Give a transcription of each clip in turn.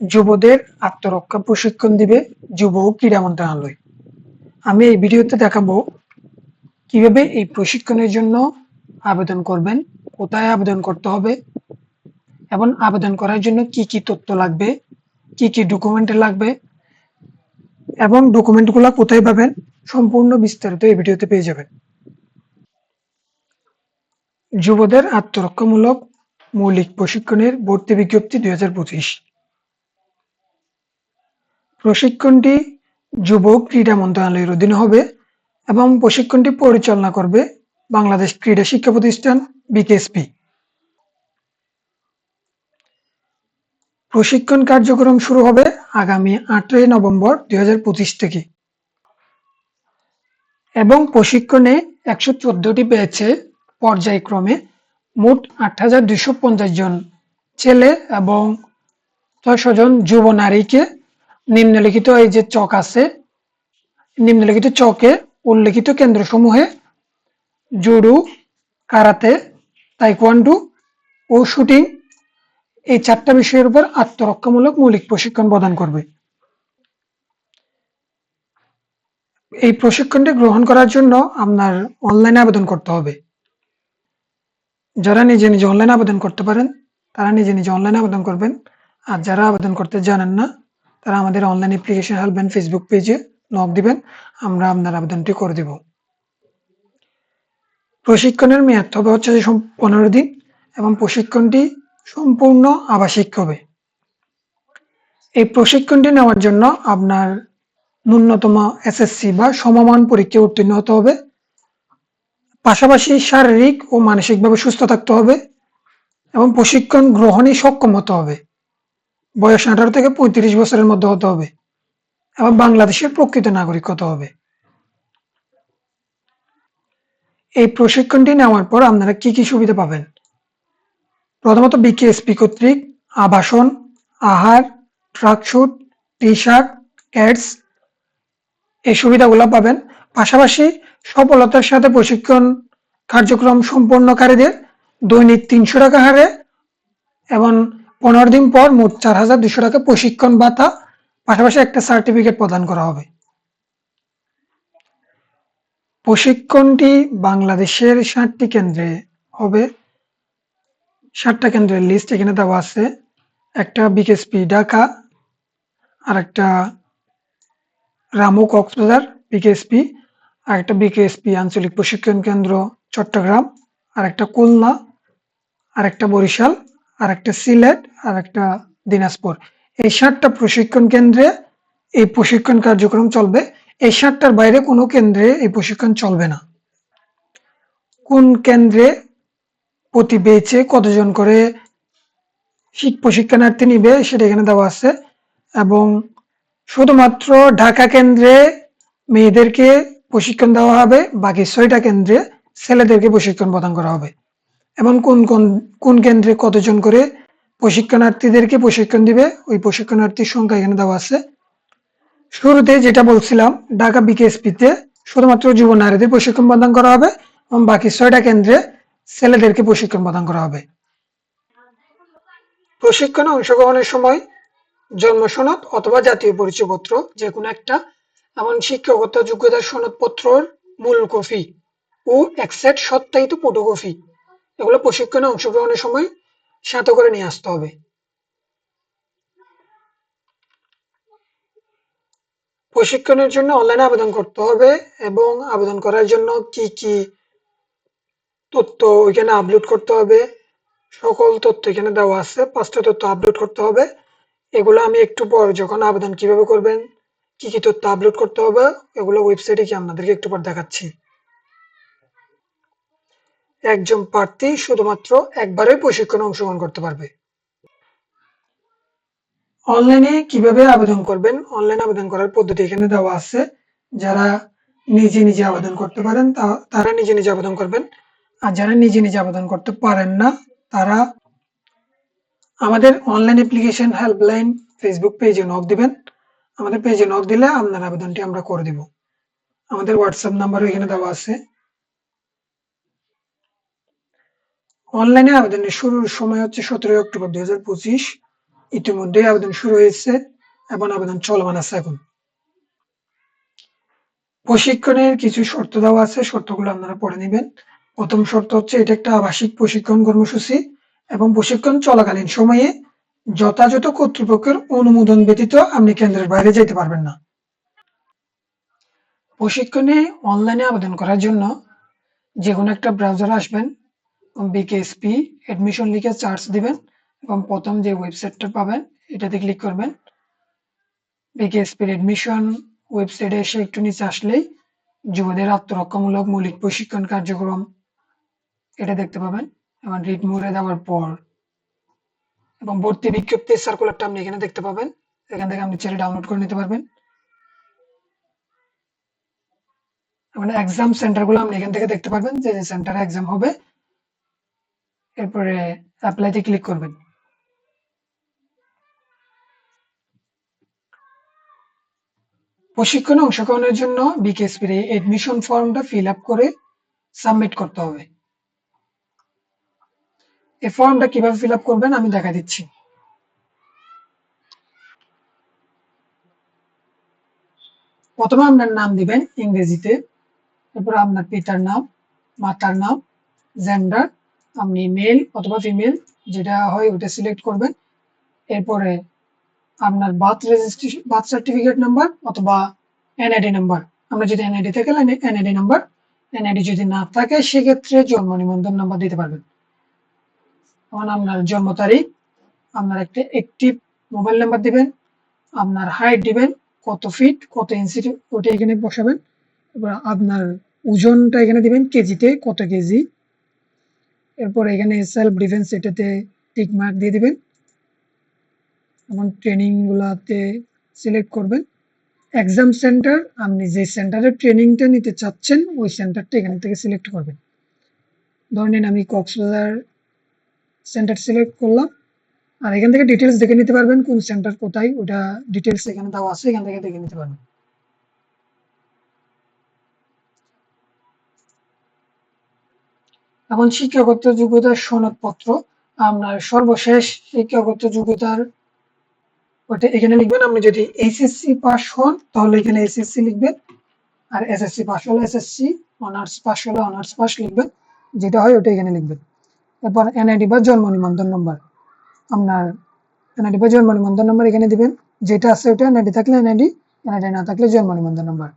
যুবদের আত্মরক্ষা প্রশিক্ষণ দিবে যুব ও ক্রীড়া মন্ত্রণালয়। আমি এই ভিডিওতে দেখাবো কীভাবে এই প্রশিক্ষণের জন্য আবেদন করবেন, কোথায় আবেদন করতে হবে এবং আবেদন করার জন্য কি কি তথ্য লাগবে, কি কি ডকুমেন্ট লাগবে এবং ডকুমেন্টগুলো কোথায় পাবেন সম্পূর্ণ বিস্তারিত এই ভিডিওতে পেয়ে যাবেন। যুবদের আত্মরক্ষামূলক মৌলিক প্রশিক্ষণের ভর্তি বিজ্ঞপ্তি দুই হাজার পঁচিশ। প্রশিক্ষণটি যুব ক্রীড়া মন্ত্রণালয়ের অধীনে হবে এবং প্রশিক্ষণটি পরিচালনা করবে বাংলাদেশ ক্রীড়া শিক্ষা প্রতিষ্ঠান, বিকেএসপি। প্রশিক্ষণ কার্যক্রম শুরু হবে আগামী আটই নভেম্বর দুই থেকে। এবং প্রশিক্ষণে একশো চোদ্দটি পেয়েছে পর্যায়ক্রমে মোট আট হাজার পঞ্চাশ জন ছেলে এবং ছয়শো জন যুব নারীকে নিম্নলিখিত এই যে চক আছে, নিম্নলিখিত চকে উল্লেখিত কেন্দ্রসমূহে জুডু, কারাতে, তাইকোয়ান্ডু ও শুটিং এই চারটা বিষয়ের উপর আত্মরক্ষামূলক মৌলিক প্রশিক্ষণ প্রদান করবে। এই প্রশিক্ষণটি গ্রহণ করার জন্য আপনার অনলাইনে আবেদন করতে হবে। যারা নিজে নিজে অনলাইনে আবেদন করতে পারেন, তারা নিজে নিজে অনলাইনে আবেদন করবেন। আর যারা আবেদন করতে জানেন না তারা আমাদের অনলাইন অ্যাপ্লিকেশন হেল্পলাইন ফেসবুক পেজে নক দিবেন, আমরা আপনার আবেদনটি করে দেব। প্রশিক্ষণের মেয়াদ হবে হচ্ছে পনেরো দিন এবং প্রশিক্ষণটি সম্পূর্ণ আবাসিক হবে। এই প্রশিক্ষণটি নেওয়ার জন্য আপনার ন্যূনতম এসএসসি বা সমমান পরীক্ষা উত্তীর্ণ হতে হবে। পাশাপাশি শারীরিক ও মানসিকভাবে সুস্থ থাকতে হবে এবং প্রশিক্ষণ গ্রহণে সক্ষম হতে হবে। বয়স আঠারো থেকে পঁয়ত্রিশ বছরের মধ্যে হতে হবে। এবং বাংলাদেশের প্রকৃত নাগরিক হতে হবে। এই প্রশিক্ষণটি নেওয়ার পর আপনারা কি কি সুবিধা পাবেন? প্রথমত বিকেএসপি কর্তৃক আবাসন, আহার ট্রাকশুট টি শার্ট ক্যাটস, এই সুবিধাগুলো পাবেন। পাশাপাশি সফলতার সাথে প্রশিক্ষণ কার্যক্রম সম্পন্নকারীদের দৈনিক তিনশো টাকা হারে এবং পনেরো দিন পর মোট চার হাজার দুশো টাকা প্রশিক্ষণ ভাতা, পাশাপাশি একটা সার্টিফিকেট প্রদান করা হবে। প্রশিক্ষণটি বাংলাদেশের ষাটটি কেন্দ্রে হবে। ষাটটা কেন্দ্রের লিস্ট এখানে দেওয়া আছে। একটা বিকেএসপি ঢাকা আর একটা রামু কক্সবাজার বিকেএসপি আর একটা বিকেএসপি আঞ্চলিক প্রশিক্ষণ কেন্দ্র চট্টগ্রাম আর একটা খুলনা আর একটা বরিশাল। আর একটা সিলেট আর একটা দিনাজপুর। এই সাতটা প্রশিক্ষণ কেন্দ্রে এই প্রশিক্ষণ কার্যক্রম চলবে। এই সাতটার বাইরে কোনো কেন্দ্রে এই প্রশিক্ষণ চলবে না। কোন কেন্দ্রে, প্রতি বেচে কতজন করে প্রশিক্ষণার্থী নিবে সেটা এখানে দেওয়া আছে। এবং শুধুমাত্র ঢাকা কেন্দ্রে মেয়েদেরকে প্রশিক্ষণ দেওয়া হবে, বাকি ছয়টা কেন্দ্রে ছেলেদেরকে প্রশিক্ষণ প্রদান করা হবে। এবং কোন কোন কোন কেন্দ্রে কতজন করে প্রশিক্ষণার্থীদেরকে প্রশিক্ষণ দিবে, ওই প্রশিক্ষণার্থীর সংখ্যা এখানে দেওয়া আছে। শুরুতে যেটা বলছিলাম, ঢাকা বিকেএসপিতে শুধুমাত্র যুব নারীদের প্রশিক্ষণ প্রদান করা হবে এবং বাকি ছয়টা কেন্দ্রে ছেলেদেরকে প্রশিক্ষণ প্রদান করা হবে। প্রশিক্ষণে অংশগ্রহণের সময় জন্ম সনদ অথবা জাতীয় পরিচয়পত্র যে কোনো একটা এমন শিক্ষাগত যোগ্যতার সনদপত্রর মূল কপি ও একসেট সত্যায়িত ফটোকপি। এগুলো প্রশিক্ষণে অংশগ্রহণের সময় সাথে করে নিয়ে আসতে হবে। প্রশিক্ষণের জন্য অনলাইনে আবেদন করতে হবে এবং আবেদন করার জন্য কি কি তথ্য ওইখানে আপলোড করতে হবে, সকল তথ্য এখানে দেওয়া আছে, পাঁচটা তথ্য আপলোড করতে হবে। এগুলো আমি একটু পর যখন আবেদন কীভাবে করবেন, কি কি তথ্য আপলোড করতে হবে, এগুলো ওয়েবসাইটে কি আপনাদেরকে একটু পর দেখাচ্ছি। একজন প্রার্থী শুধুমাত্র একবারে প্রশিক্ষণে অংশগ্রহণ করতে পারবে। অনলাইনে কীভাবে আবেদন করবেন? অনলাইন আবেদন করার পদ্ধতি এখানে দেওয়া আছে। যারা নিজে নিজে আবেদন করতে পারেন তারা নিজে নিজে আবেদন করবেন। আর যারা নিজে নিজে আবেদন করতে পারেন না, তারা আমাদের অনলাইন অ্যাপ্লিকেশন হেল্পলাইন ফেসবুক পেজে নক দিবেন। আমাদের পেজে নক দিলে আপনার আবেদনটি আমরা করে দিব। আমাদের হোয়াটসঅ্যাপ নাম্বারও এখানে দেওয়া আছে। অনলাইনে আবেদনের শুরুর সময় হচ্ছে সতেরোই অক্টোবর দুই হাজার পঁচিশ। ইতিমধ্যে আবেদন শুরু হয়েছে এবং আবেদন চলমান আছে এখন। প্রশিক্ষণের কিছু শর্ত দেওয়া আছে, শর্তগুলো আপনারা পড়ে নেবেন। প্রথম শর্ত হচ্ছে, এটা একটা আবাসিক প্রশিক্ষণ কর্মসূচি এবং প্রশিক্ষণ চলাকালীন সময়ে যথাযথ কর্তৃপক্ষের অনুমোদন ব্যতীত আপনি কেন্দ্রের বাইরে যেতে পারবেন না। প্রশিক্ষণে অনলাইনে আবেদন করার জন্য যে কোনো একটা ব্রাউজার আসবেন। বিকেএসপি অ্যাডমিশন লিখে চার্জ দিবেন এবং প্রথম যে ওয়েবসাইটটা পাবেন, এটাতে ক্লিক করবেন। বিকেএসপির অ্যাডমিশন ওয়েবসাইটে এসে একটু নিচে আসলেই যুবদের আত্মরক্ষামূলক মৌলিক প্রশিক্ষণ কার্যক্রম এটা দেখতে পাবেন এবং রিড মোড়ে দেওয়ার পর। এবং ভর্তি বিজ্ঞপ্তির সার্কুলারটা আপনি এখানে দেখতে পাবেন, এখান থেকে আপনি ছেড়ে ডাউনলোড করে নিতে পারবেন। এবং এক্সাম সেন্টারগুলো আপনি এখান থেকে দেখতে পারবেন যে সেন্টারে এক্সাম হবে এরপরে অ্যাপ্লাইতে ক্লিক করবেন। প্রশিক্ষণে অংশগ্রহণের জন্য বিকেএসপির এই এডমিশন ফর্মটা ফিল আপ করে সাবমিট করতে হবে। এই ফর্মটা কীভাবে ফিল আপ করবেন আমি দেখা দিচ্ছি। প্রথমে আপনার নাম দিবেন ইংরেজিতে, এরপর আপনার পিতার নাম, মাতার নাম জেন্ডার আপনি মেল অথবা ফিমেল যেটা হয় ওটা সিলেক্ট করবেন। এরপরে আপনার birth registration birth certificate number অথবা এনআইডি নাম্বার আমরা যদি এনআইডি থাকে এনআইডি নাম্বার এনআইডি যদি না থাকে, সেক্ষেত্রে জন্ম নিবন্ধন নাম্বার দিতে পারবেন। তখন আপনার জন্ম তারিখ, আপনার একটা একটি মোবাইল নাম্বার দিবেন, আপনার হাইট দিবেন, কত ফিট কত ইঞ্চি ওটা এখানে বসাবেন আপনার ওজনটা এখানে দিবেন কেজিতে কত কেজি। এরপর এখানে সেলফ ডিফেন্স এটাতে টিক মার্ক দিয়ে দিবেন। এবং ট্রেনিংগুলোতে সিলেক্ট করবেন। এক্সাম সেন্টার আপনি যে সেন্টারে ট্রেনিংটা নিতে চাচ্ছেন, ওই সেন্টারটা এখান থেকে সিলেক্ট করবেন। ধরেন আমি কক্সবাজার সেন্টার সিলেক্ট করলাম। আর এখান থেকে ডিটেলস দেখে নিতে পারবেন কোন সেন্টার কোথায়, ওটা ডিটেলস এখানে দেওয়া আছে, এখান থেকে দেখে নিতে পারবেন। এখন শিক্ষাগত যোগ্যতার সনদপত্র আপনার সর্বশেষ শিক্ষাগত যোগ্যতার ওটা এখানে লিখবেন, আপনি যদি এইচএসসি পাস হন, তাহলে এখানে এইচএসসি লিখবেন, আর এসএসসি পাস হলে এসএসসি অনার্স পাস হলে অনার্স পাস লিখবেন, যেটা হয় ওটা এখানে লিখবেন। এরপর এনআইডি বা জন্ম নিবন্ধন নম্বর আপনার এনআইডি বা জন্ম নিবন্ধন নম্বর এখানে দিবেন, যেটা আছে ওটা এনআইডি থাকলে এনআইডি এনআইডি না থাকলে জন্ম নিবন্ধন নম্বর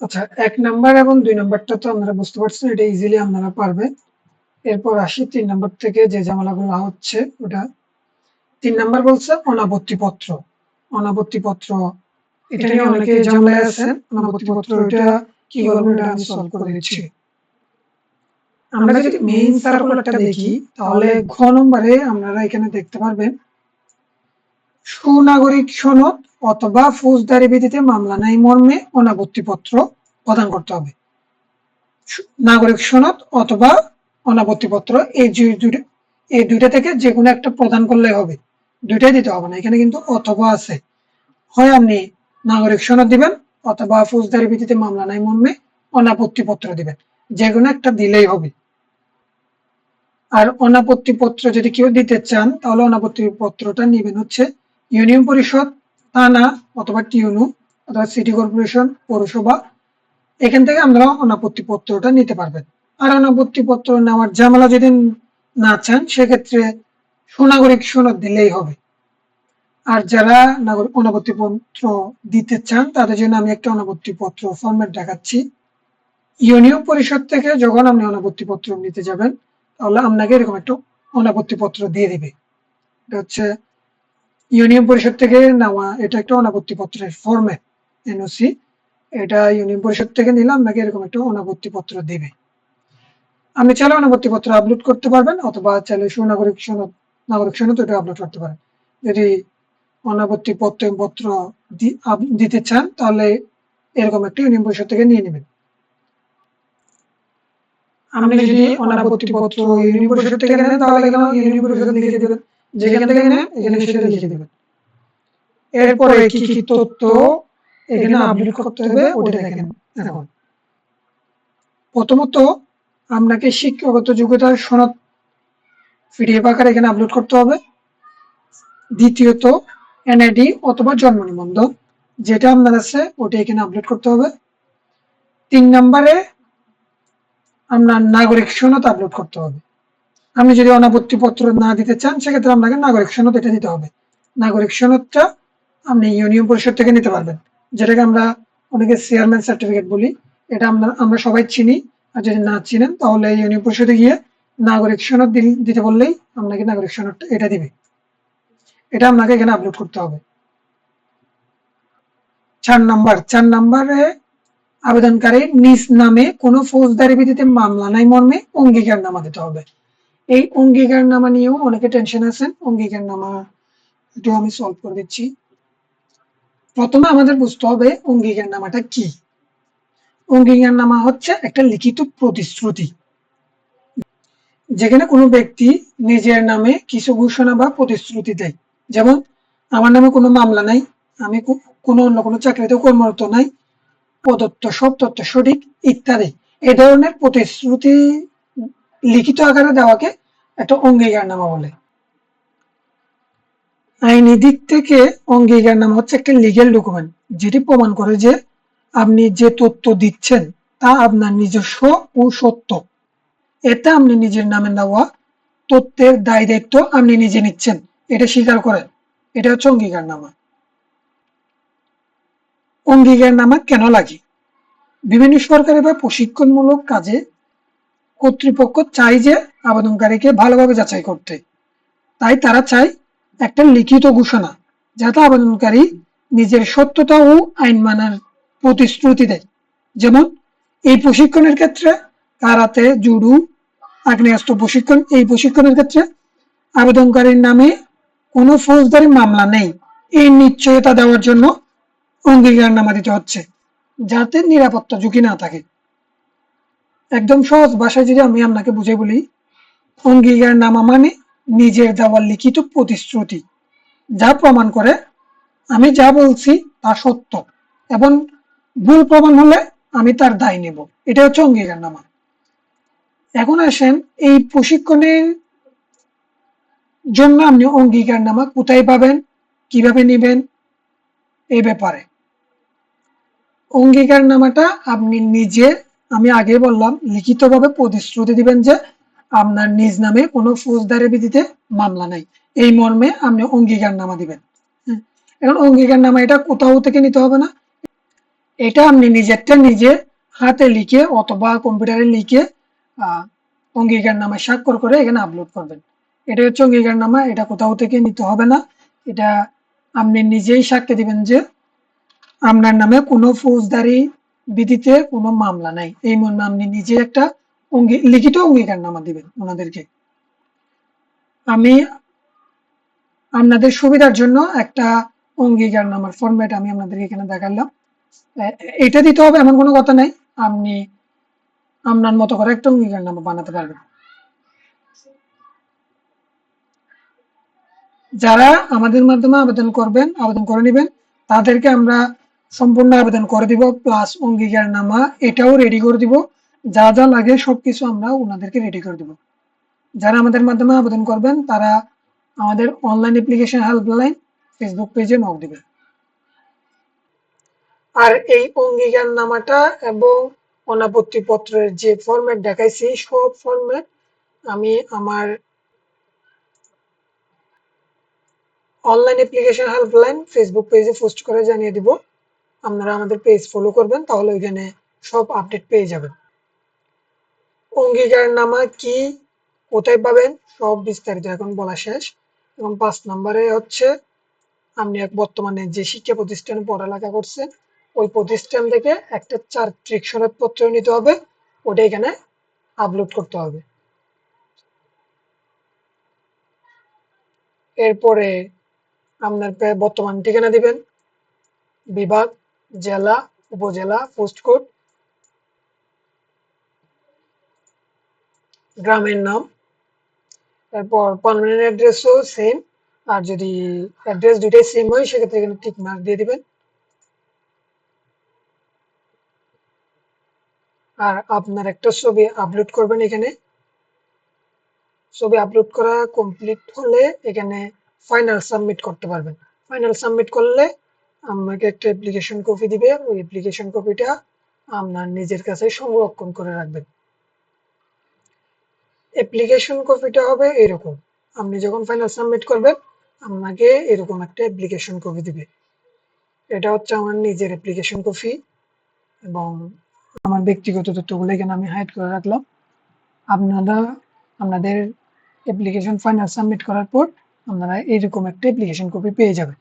আচ্ছা এক নাম্বার এবং দুই নাম্বারটা তো আপনারা বুঝতে পারছেন, এটা ইজিলি আপনারা পারবেন। এরপর আসি তিন নাম্বার থেকে যে ঝামেলাগুলো হচ্ছে ওটা। তিন নাম্বার বলছে অনাবত্তি পত্র অনাবত্তি পত্র এটা নিয়ে অনেকে ঝামেলায় আছেন অনাবত্তি পত্র এটা কি করবেন এটা আমি সলভ করে দিচ্ছি? আমরা যদি মেইন সার্কুলারটা দেখি, তাহলে ঘ নম্বরে আপনারা এখানে দেখতে পারবেন সুনাগরিক সনদ অথবা ফৌজদারি ভিত্তিতে মামলা নাই মর্মে অনাবত্তি পত্র প্রদান করতে হবে। নাগরিক সনদ অথবা অনাবত্তি পত্র এই দুইটা এই দুইটা থেকে যে কোনো একটা প্রদান করলে হবে। দুইটাই দিতে হবে না, এখানে কিন্তু অথবা আছে। হয় আপনি নাগরিক সনদ দিবেন অথবা ফৌজদারি ভিত্তিতে মামলা নাই মর্মে অনাপত্তি পত্র দিবেন। যে কোনো একটা দিলেই হবে। আর অনাপত্তি পত্র যদি কেউ দিতে চান, তাহলে অনাপত্তি পত্রটা নেবেন হচ্ছে ইউনিয়ন পরিষদ, থানা অথবা টিউনু অথবা সিটি কর্পোরেশন, পৌরসভা, এখান থেকে আমরা অনাপত্তি পত্রটা নিতে পারবেন। আর অনাপত্তি পত্র নেওয়ার ঝামেলা যদি না চান, সেক্ষেত্রে সুনাগরিক সনদ দিলেই হবে। আর যারা নাগরিক অনাপত্তি পত্র দিতে চান, তাদের জন্য আমি একটা অনাপত্তি পত্র ফরম্যাট দেখাচ্ছি। ইউনিয়ন পরিষদ থেকে যখন আপনি অনাপত্তি পত্র নিতে যাবেন, তাহলে আপনাকে এরকম একটা অনাপত্তি পত্র দিয়ে দিবে। এটা হচ্ছে ইউনিয়ন পরিষদ থেকে নেওয়া, এটা একটা অনাপত্তি পত্রের ফরম্যাট এনওসি এটা ইউনিয়ন পরিষদ থেকে নিলে আপনাকে এরকম একটা অনাপত্তি পত্র দেবে। আপনি চাইলে অনাপত্তি পত্র আপলোড করতে পারবেন, অথবা চাইলে সুনাগরিক সনদ, নাগরিক সনদ ওটা আপলোড করতে পারেন। যদি অনাপত্তি পত্র পত্র দিতে চান, তাহলে এরকম একটা ইউনিয়ন পরিষদ থেকে নিয়ে নেবেন। আপনি যদি অনাপত্তি পত্র ইউনিয়ন পরিষদ থেকে নেন, তাহলে ইউনিয়ন পরিষদ লিখে দেবেন যেখান থেকে নেন, এখানে সেটা লিখে দেবেন। এরপরে কি কি তথ্য এখানে আপডেট করতে হবে, ওটা দেখেন। এখন প্রথমত, আপনাকে শিক্ষাগত যোগ্যতার সনদ পিডিএফ এখানে আপলোড করতে হবে। দ্বিতীয়ত এনআইডি অথবা জন্ম নিবন্ধন, যেটা আপনার আছে, ওটা এখানে আপলোড করতে হবে। তিন নম্বরে, আপনার নাগরিক সনদ আপলোড করতে হবে। আপনি যদি অনাপত্তি পত্র না দিতে চান, সেক্ষেত্রে আপনাকে নাগরিক সনদ এটা দিতে হবে। নাগরিক সনদটা আপনি ইউনিয়ন পরিষদ থেকে নিতে পারবেন। যেটাকে আমরা অনেকে চেয়ারম্যান সার্টিফিকেট বলি, এটা আমরা আমরা সবাই চিনি। আর যদি না চিনেন, তাহলে ইউনিয়ন পরিষদে গিয়ে নাগরিক সনদ দিতে বললেই আপনাকে নাগরিক সনদটা এটা দিবে। এটা আপনাকে এখানে আপলোড করতে হবে। চার নাম্বার, চার নাম্বারে আবেদনকারী নিজ নামে কোনো ফৌজদারি ভিত্তিতে মামলা নাই মর্মে অঙ্গীকার নামা দিতে হবে। এই অঙ্গীকার নামা নিয়েও অনেকে টেনশন আছেন। অঙ্গীকার নামা এটাও আমি সলভ করে দিচ্ছি। প্রথমে আমাদের বুঝতে হবে অঙ্গীকার নামাটা কি। অঙ্গীকার নামা হচ্ছে একটা লিখিত প্রতিশ্রুতি। যেখানে কোনো ব্যক্তি নিজের নামে কিছু ঘোষণা বা প্রতিশ্রুতি দেয়। যেমন, আমার নামে কোনো মামলা নাই, আমি কোনো অন্য কোনো চাকরিতে কর্মরত নাই, প্রদত্ত সব তথ্য সঠিক, ইত্যাদি। এ ধরনের প্রতিশ্রুতি লিখিত আকারে দেওয়াকে একটা অঙ্গীকারনামা বলে। আইনি দিক থেকে অঙ্গীকারনামা হচ্ছে একটা লিগেল ডকুমেন্ট যেটি প্রমাণ করে যে আপনি যে তথ্য দিচ্ছেন, তা আপনার নিজস্ব ও সত্য। এতে আপনি নিজের নামে দেওয়া তথ্যের দায় দায়িত্ব আপনি নিজে নিচ্ছেন, এটা স্বীকার করেন। এটা হচ্ছে অঙ্গীকারনামা অঙ্গীকারনামা কেন লাগে? বিভিন্ন সরকারি বা প্রশিক্ষণমূলক কাজে কর্তৃপক্ষ চাই যে আবেদনকারীকে ভালোভাবে যাচাই করতে। তাই তারা চায় একটা লিখিত ঘোষণা, যাতে আবেদনকারী নিজের সত্যতা ও আইন মানার প্রতিশ্রুতি দেয়। যেমন, এই প্রশিক্ষণের ক্ষেত্রে কারাতে জুডু, আগ্নেয়াস্ত্র প্রশিক্ষণ, এই প্রশিক্ষণের ক্ষেত্রে আবেদনকারীর নামে কোনো ফৌজদারি মামলা নেই। এই নিশ্চয়তা দেওয়ার জন্য অঙ্গীকার নামা দিতে হচ্ছে, যাতে নিরাপত্তা ঝুঁকি না থাকে। একদম সহজ ভাষায় যদি আমি আপনাকে বুঝে বলি অঙ্গীকার নামা মানে নিজের দেওয়া লিখিত প্রতিশ্রুতি, যা প্রমাণ করে আমি যা বলছি তা সত্য এবং ভুল প্রমাণ হলে আমি তার দায় নেব। এটা হচ্ছে অঙ্গীকার নামা। এখন আসেন এই প্রশিক্ষণের জন্য আপনি অঙ্গীকার নামা কোথায় পাবেন, কীভাবে নেবেন, এই ব্যাপারে। অঙ্গীকার নামাটা আপনি নিজে, আমি আগে বললাম, লিখিতভাবে প্রতিশ্রুতি দিবেন যে আপনার নিজ নামে কোনো ফৌজদারি বিধিতে মামলা নাই। এই মর্মে আপনি অঙ্গীকার নামা দিবেন। এখন অঙ্গীকার নামা এটা কোথাও থেকে নিতে হবে না। এটা আপনি নিজেরটা নিজে হাতে লিখে অথবা কম্পিউটারে লিখে অঙ্গীকার নামা স্বাক্ষর করে এখানে আপলোড করবেন। এটা হচ্ছে অঙ্গীকার নামা, এটা কোথাও থেকে নিতে হবে না। এটা আপনি নিজেই সাক্ষ্য দিবেন যে আপনার নামে কোনো ফৌজদারি বিধিতে কোনো মামলা নাই। এই মর্মে আপনি নিজে একটা লিখিত অঙ্গীকার নামা দিবেন ওনাদেরকে। আমি আপনাদের সুবিধার জন্য একটা অঙ্গীকার নামার ফরম্যাট আমি আপনাদেরকে এখানে দেখালাম। এটা দিতে হবে এমন কোনো কথা নাই। আপনি আপনার মতো করে একটা অঙ্গীকার নামা বানাতে পারবেন। যারা আমাদের মাধ্যমে আবেদন করবেন, আবেদন করে নেবেন, তাদেরকে আমরা সম্পূর্ণ আবেদন করে দিব প্লাস অঙ্গীকার নামা, এটাও রেডি করে দিব। যা যা লাগে সবকিছু আমরা ওনাদেরকে রেডি করে দিব। যারা আমাদের মাধ্যমে আবেদন করবেন, তারা আমাদের অনলাইন অ্যাপ্লিকেশন হেল্পলাইন ফেসবুক পেজে নক দিবেন। আর এই অঙ্গীকার নামাটা এবং অনাপত্তি পত্রের যে ফরম্যাট দেখাইছি, সব ফরম্যাট আমি আমার অনলাইন অ্যাপ্লিকেশন হেল্পলাইন ফেসবুক পেজে পোস্ট করে জানিয়ে দিব। আপনারা আমাদের পেজ ফলো করবেন, তাহলে ওইখানে সব আপডেট পেয়ে যাবেন। অঙ্গীকার নামা কি? কোথায় পাবেন? সব বিস্তারিত এখন বলা শেষ। এবং পাঁচ নম্বরে হচ্ছে, আপনি এক বর্তমানে যে শিক্ষা প্রতিষ্ঠানে পড়ালেখা করছেন, ওই প্রতিষ্ঠান থেকে একটা চার চারিত্রিক সনদপত্র নিতে হবে। ওটা এখানে আপলোড করতে হবে। এরপরে আপনার বর্তমান ঠিকানা দিবেন। বিভাগ, জেলা, উপজেলা, পোস্ট পোস্টকোড গ্রামের নাম। তারপর পারমানেন্ট অ্যাড্রেসও সেম আর যদি অ্যাড্রেস দুইটাই সেম হয়, সেক্ষেত্রে এখানে টিক মার্ক দিয়ে দিবেন। আর আপনার একটা ছবি আপলোড করবেন এখানে। ছবি আপলোড করা কমপ্লিট হলে এখানে ফাইনাল সাবমিট করতে পারবেন। ফাইনাল সাবমিট করলে আমাকে একটা অ্যাপ্লিকেশন কপি দিবে। ওই অ্যাপ্লিকেশন কপিটা আপনার নিজের কাছে সংরক্ষণ করে রাখবেন। অ্যাপ্লিকেশন কপিটা হবে এরকম। আপনি যখন ফাইনাল সাবমিট করবেন আপনাকে এরকম একটা অ্যাপ্লিকেশন কপি দিবে। এটা হচ্ছে আমার নিজের অ্যাপ্লিকেশন কপি এবং আমার ব্যক্তিগত তথ্যগুলো এখানে আমি হাইড করে রাখলাম। আপনারা, আপনাদের অ্যাপ্লিকেশন ফাইনাল সাবমিট করার পর আপনারা এরকম একটা অ্যাপ্লিকেশন কপি পেয়ে যাবেন।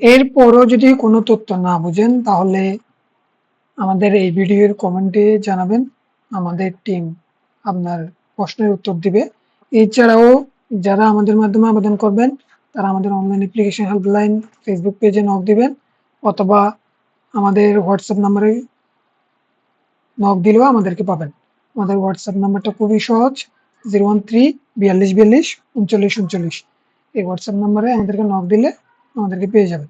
এরপরও যদি কোনো তথ্য না বুঝেন, তাহলে আমাদের এই ভিডিওর কমেন্টে জানাবেন। আমাদের টিম আপনার প্রশ্নের উত্তর দিবে। এছাড়াও যারা আমাদের মাধ্যমে আবেদন করবেন, তারা আমাদের অনলাইন অ্যাপ্লিকেশন হেল্পলাইন ফেসবুক পেজে নক দিবেন, অথবা আমাদের হোয়াটসঅ্যাপ নাম্বারে নক দিলেও আমাদেরকে পাবেন। আমাদের হোয়াটসঅ্যাপ নাম্বারটা খুবই সহজ জিরো ওয়ান থ্রি বিয়াল্লিশ বিয়াল্লিশ, উনচল্লিশ উনচল্লিশ। এই হোয়াটসঅ্যাপ নাম্বারে আমাদেরকে নক দিলে আমাদেরকে পেয়ে যাবেন।